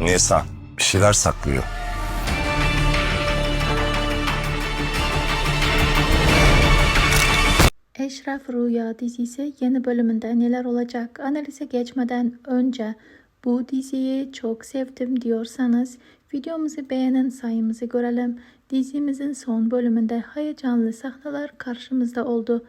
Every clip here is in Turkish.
Nisan bir şeyler saklıyor. Eşref Rüya dizisi yeni bölümünde neler olacak analize geçmeden önce bu diziyi çok sevdim diyorsanız videomuzu beğenin sayımızı görelim. Dizimizin son bölümünde heyecanlı sahneler karşımızda oldu.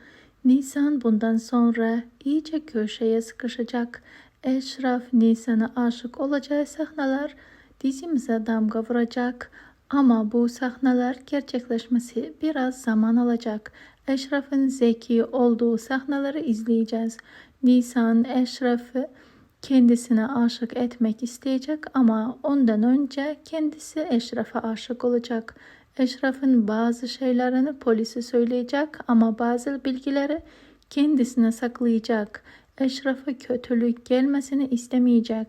Nisan bundan sonra iyice köşeye sıkışacak. Eşref Nisan'a aşık olacağı sahneler dizimize damga vuracak. Ama bu sahneler gerçekleşmesi biraz zaman alacak. Eşref'in zeki olduğu sahneleri izleyeceğiz. Nisan Eşref'i kendisine aşık etmek isteyecek ama ondan önce kendisi Eşref'e aşık olacak. Eşref'in bazı şeylerini polise söyleyecek ama bazı bilgileri kendisine saklayacak. Eşref'e kötülük gelmesini istemeyecek.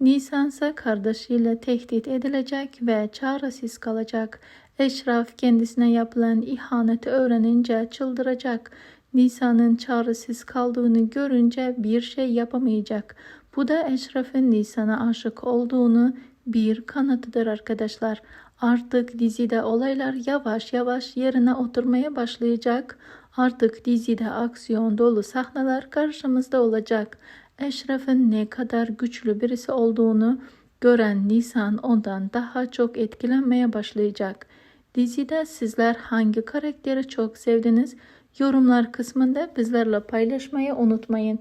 Nisan ise kardeşiyle tehdit edilecek ve çaresiz kalacak. Eşref kendisine yapılan ihaneti öğrenince çıldıracak. Nisan'ın çaresiz kaldığını görünce bir şey yapamayacak. Bu da Eşref'in Nisan'a aşık olduğunu bir kanıtıdır arkadaşlar. Artık dizide olaylar yavaş yavaş yerine oturmaya başlayacak. Artık dizide aksiyon dolu sahneler karşımızda olacak. Eşref'in ne kadar güçlü birisi olduğunu gören Nisan ondan daha çok etkilenmeye başlayacak. Dizide sizler hangi karakteri çok sevdiniz? Yorumlar kısmında bizlerle paylaşmayı unutmayın.